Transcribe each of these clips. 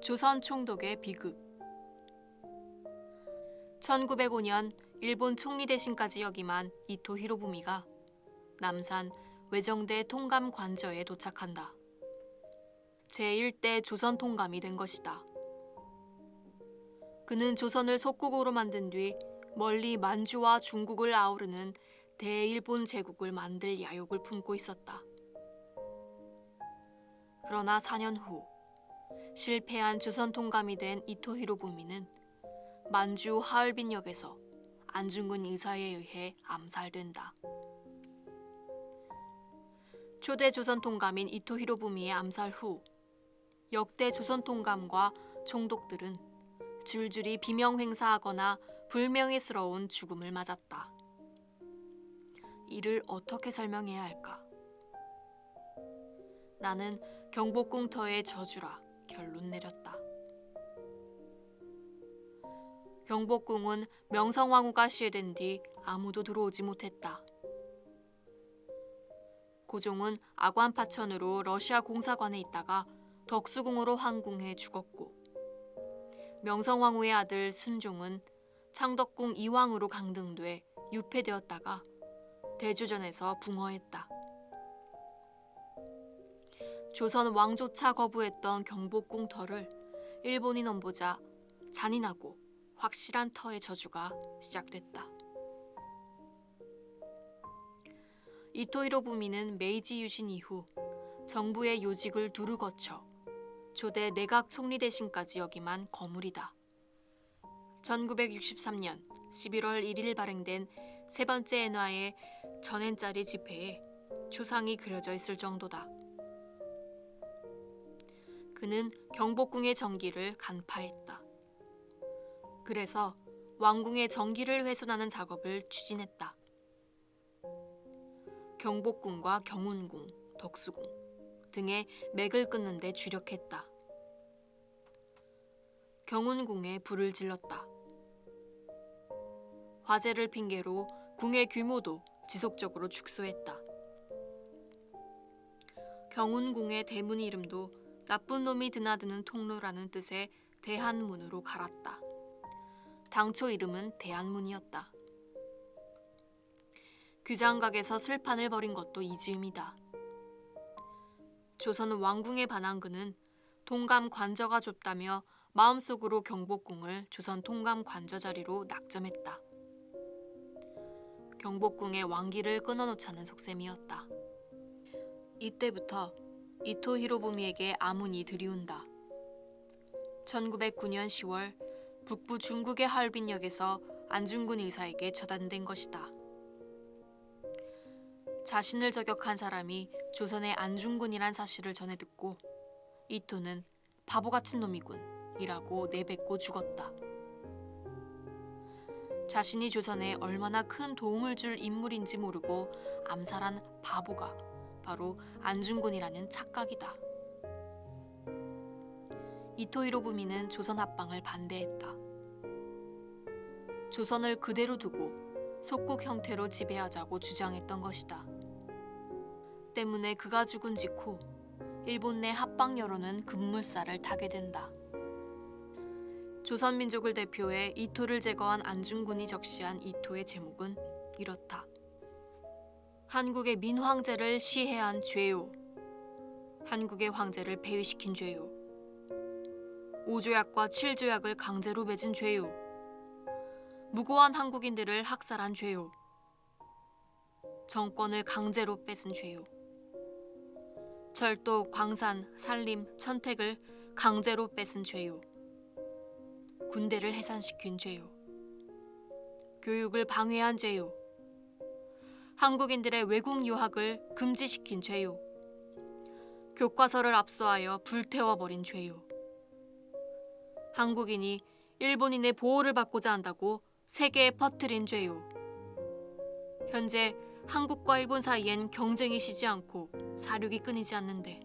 조선 총독의 비극 1905년 일본 총리 대신까지 역임한 이토 히로부미가 남산 외정대 통감 관저에 도착한다. 제1대 조선 통감이 된 것이다. 그는 조선을 속국으로 만든 뒤 멀리 만주와 중국을 아우르는 대일본 제국을 만들 야욕을 품고 있었다. 그러나 4년 후 실패한 조선 통감이 된 이토 히로부미는 만주 하얼빈역에서 안중근 의사에 의해 암살된다. 초대 조선 통감인 이토 히로부미의 암살 후 역대 조선 통감과 총독들은 줄줄이 비명 행사하거나 불명예스러운 죽음을 맞았다. 이를 어떻게 설명해야 할까? 나는 경복궁터의 저주라 결론 내렸다. 경복궁은 명성황후가 시해된 뒤 아무도 들어오지 못했다. 고종은 아관파천으로 러시아 공사관에 있다가 덕수궁으로 항궁해 죽었고 명성황후의 아들 순종은 창덕궁 이왕으로 강등돼 유폐되었다가 대조전에서 붕어했다. 조선 왕조차 거부했던 경복궁 터를 일본이 넘보자 잔인하고 확실한 터의 저주가 시작됐다. 이토 히로부미는 메이지 유신 이후 정부의 요직을 두루 거쳐 초대 내각 총리 대신까지 역임한 거물이다. 1963년 11월 1일 발행된 세 번째 엔화의 전엔짜리 지폐에 초상이 그려져 있을 정도다. 그는 경복궁의 정기를 간파했다. 그래서 왕궁의 정기를 훼손하는 작업을 추진했다. 경복궁과 경운궁, 덕수궁 등의 맥을 끊는 데 주력했다. 경운궁에 불을 질렀다. 화재를 핑계로 궁의 규모도 지속적으로 축소했다. 경운궁의 대문 이름도 나쁜 놈이 드나드는 통로라는 뜻의 대한문으로 갈았다. 당초 이름은 대한문이었다. 규장각에서 술판을 벌인 것도 이 즈음이다. 조선 왕궁의 반항근은 통감 관저가 좁다며 마음속으로 경복궁을 조선 통감 관저 자리로 낙점했다. 경복궁의 왕기를 끊어놓자는 속셈이었다. 이때부터 이토 히로부미에게 아문이 들이운다. 1909년 10월 북부 중국의 하얼빈역에서 안중근 의사에게 처단된 것이다. 자신을 저격한 사람이 조선의 안중근이란 사실을 전해 듣고 이토는 바보 같은 놈이군이라고 내뱉고 죽었다. 자신이 조선에 얼마나 큰 도움을 줄 인물인지 모르고 암살한 바보가 바로 안중근이라는 착각이다. 이토 히로부미는 조선 합방을 반대했다. 조선을 그대로 두고 속국 형태로 지배하자고 주장했던 것이다. 때문에 그가 죽은 직후 일본 내 합방 여론은 급물살을 타게 된다. 조선 민족을 대표해 이토를 제거한 안중근이 적시한 이토의 제목은 이렇다. 한국의 민황제를 시해한 죄요. 한국의 황제를 폐위시킨 죄요. 오조약과 칠조약을 강제로 맺은 죄요. 무고한 한국인들을 학살한 죄요. 정권을 강제로 뺏은 죄요. 철도, 광산, 산림, 천택을 강제로 뺏은 죄요. 군대를 해산시킨 죄요. 교육을 방해한 죄요. 한국인들의 외국 유학을 금지시킨 죄요. 교과서를 압수하여 불태워버린 죄요. 한국인이 일본인의 보호를 받고자 한다고 세계에 퍼뜨린 죄요. 현재 한국과 일본 사이엔 경쟁이 쉬지 않고 사륙이 끊이지 않는데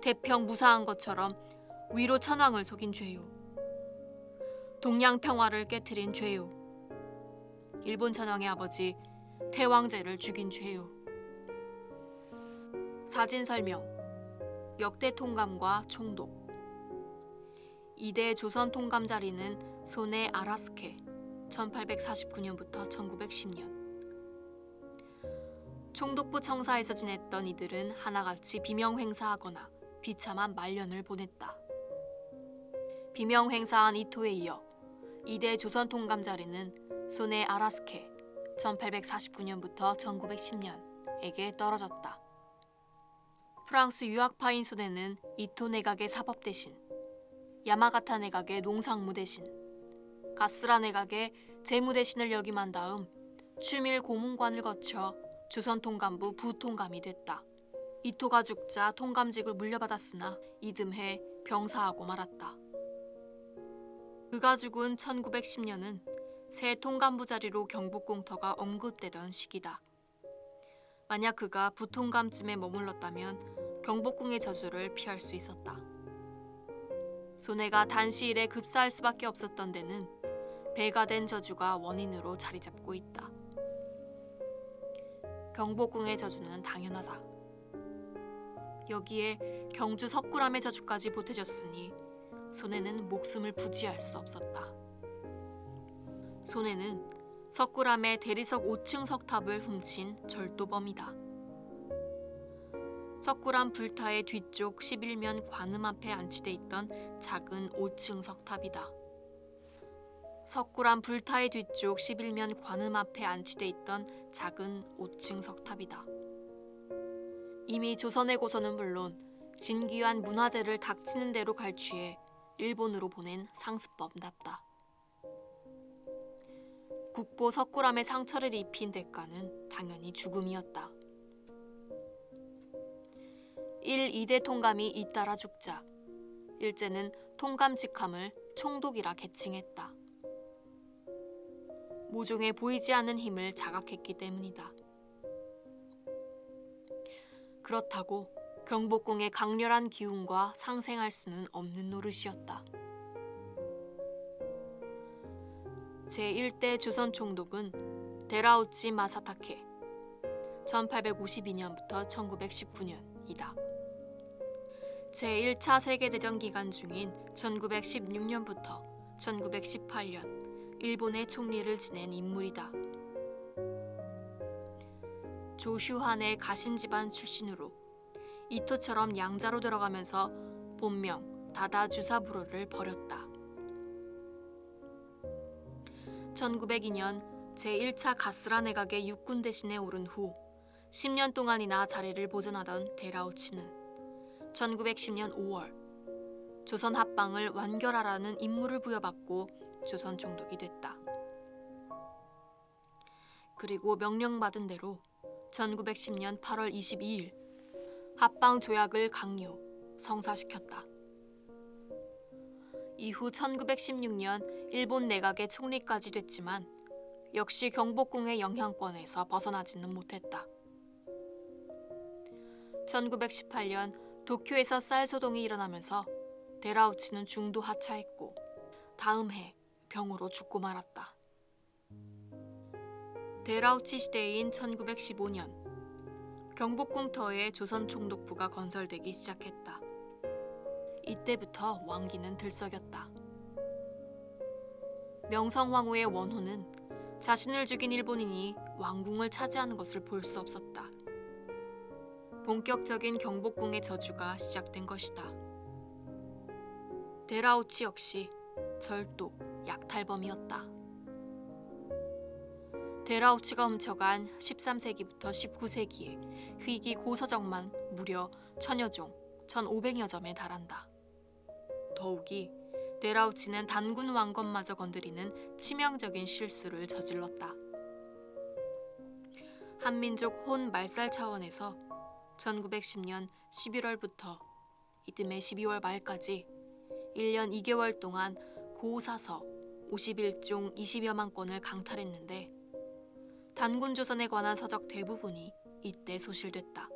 태평 무사한 것처럼 위로 천황을 속인 죄요. 동양 평화를 깨뜨린 죄요. 일본 천황의 아버지 태왕제를 죽인 죄요. 사진 설명. 역대 통감과 총독. 이대 조선 통감 자리는 손해 아라스케 1849년부터 1910년 총독부 청사에서 지냈던 이들은 하나같이 비명 행사하거나 비참한 말년을 보냈다. 비명 행사한 이토에 이어 이대 조선 통감 자리는 손해 아라스케 1849년부터 1910년에게 떨어졌다. 프랑스 유학파인 손해는 이토 내각의 사법 대신, 야마가타 내각의 농상무 대신, 가스라 내각의 재무 대신을 역임한 다음 추밀 고문관을 거쳐 조선 통감부 부통감이 됐다. 이토가 죽자 통감직을 물려받았으나 이듬해 병사하고 말았다. 그가 죽은 1910년은 새 통감부 자리로 경복궁터가 언급되던 시기다. 만약 그가 부통감쯤에 머물렀다면 경복궁의 저주를 피할 수 있었다. 손해가 단시일에 급사할 수밖에 없었던 데는 배가 된 저주가 원인으로 자리 잡고 있다. 경복궁의 저주는 당연하다. 여기에 경주 석굴암의 저주까지 보태졌으니 손해는 목숨을 부지할 수 없었다. 손해는 석굴암의 대리석 5층 석탑을 훔친 절도범이다. 석굴암 불타의 뒤쪽 11면 관음 앞에 안치돼 있던 작은 5층 석탑이다. 석굴암 불타의 뒤쪽 11면 관음 앞에 안치돼 있던 작은 5층 석탑이다. 이미 조선의 고서는 물론 진귀한 문화재를 닥치는 대로 갈취해 일본으로 보낸 상습범답다. 국보 석굴암에 상처를 입힌 대가는 당연히 죽음이었다. 1, 2대 통감이 잇따라 죽자 일제는 통감 직함을 총독이라 개칭했다. 모종의 보이지 않는 힘을 자각했기 때문이다. 그렇다고 경복궁의 강렬한 기운과 상생할 수는 없는 노릇이었다. 제1대 조선 총독은 데라우치 마사타케 1852년부터 1919년이다. 제1차 세계대전 기간 중인 1916년부터 1918년 일본의 총리를 지낸 인물이다. 조슈한의 가신 집안 출신으로 이토처럼 양자로 들어가면서 본명 다다 주사부로를 버렸다. 1902년 제1차 가스라 내각의 육군 대신에 오른 후 10년 동안이나 자리를 보존하던 데라우치는 1910년 5월 조선 합방을 완결하라는 임무를 부여받고 조선 총독이 됐다. 그리고 명령받은 대로 1910년 8월 22일 합방 조약을 강요 성사시켰다. 이후 1916년 일본 내각의 총리까지 됐지만 역시 경복궁의 영향권에서 벗어나지는 못했다. 1918년 도쿄에서 쌀 소동이 일어나면서 데라우치는 중도 하차했고 다음 해 병으로 죽고 말았다. 데라우치 시대인 1915년 경복궁터에 조선 총독부가 건설되기 시작했다. 이때부터 왕기는 들썩였다. 명성황후의 원호는 자신을 죽인 일본인이 왕궁을 차지하는 것을 볼 수 없었다. 본격적인 경복궁의 저주가 시작된 것이다. 데라우치 역시 절도, 약탈범이었다. 데라우치가 훔쳐간 13세기부터 19세기의 희귀 고서적만 무려 천여 종, 1,500여 점에 달한다. 더욱이 데라우치는 단군 왕건마저 건드리는 치명적인 실수를 저질렀다. 한민족 혼 말살 차원에서 1910년 11월부터 이듬해 12월 말까지 1년 2개월 동안 고사서 51종 20여만 건을 강탈했는데 단군 조선에 관한 서적 대부분이 이때 소실됐다.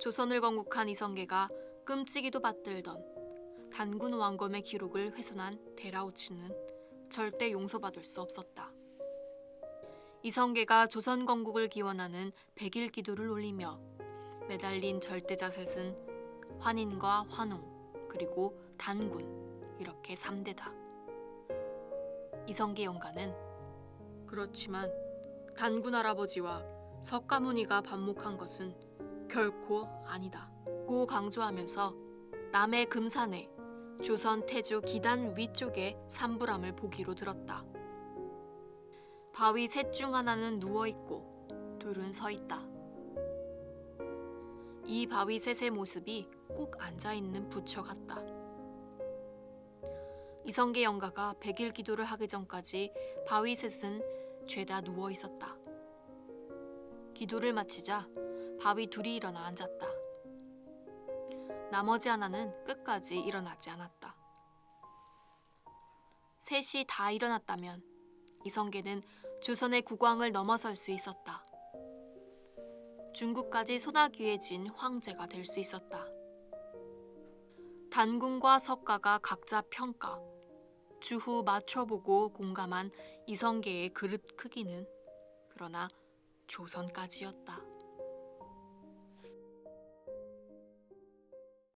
조선을 건국한 이성계가 끔찍이도 받들던 단군 왕검의 기록을 훼손한 데라우치는 절대 용서받을 수 없었다. 이성계가 조선 건국을 기원하는 백일 기도를 올리며 매달린 절대자셋은 환인과 환웅 그리고 단군 이렇게 3대다. 이성계 영가는 그렇지만 단군 할아버지와 석가모니가 반목한 것은 결코 아니다. 고 강조하면서 남해 금산에 조선 태조 기단 위쪽에 산불함을 보기로 들었다. 바위 셋 중 하나는 누워 있고 둘은 서 있다. 이 바위 셋의 모습이 꼭 앉아 있는 부처 같다. 이성계 영가가 백일 기도를 하기 전까지 바위 셋은 죄다 누워 있었다. 기도를 마치자 바위 둘이 일어나 앉았다. 나머지 하나는 끝까지 일어나지 않았다. 셋이 다 일어났다면 이성계는 조선의 국왕을 넘어설 수 있었다. 중국까지 소나기에 진 황제가 될 수 있었다. 단군과 석가가 각자 평가, 주후 맞춰보고 공감한 이성계의 그릇 크기는 그러나 조선까지였다.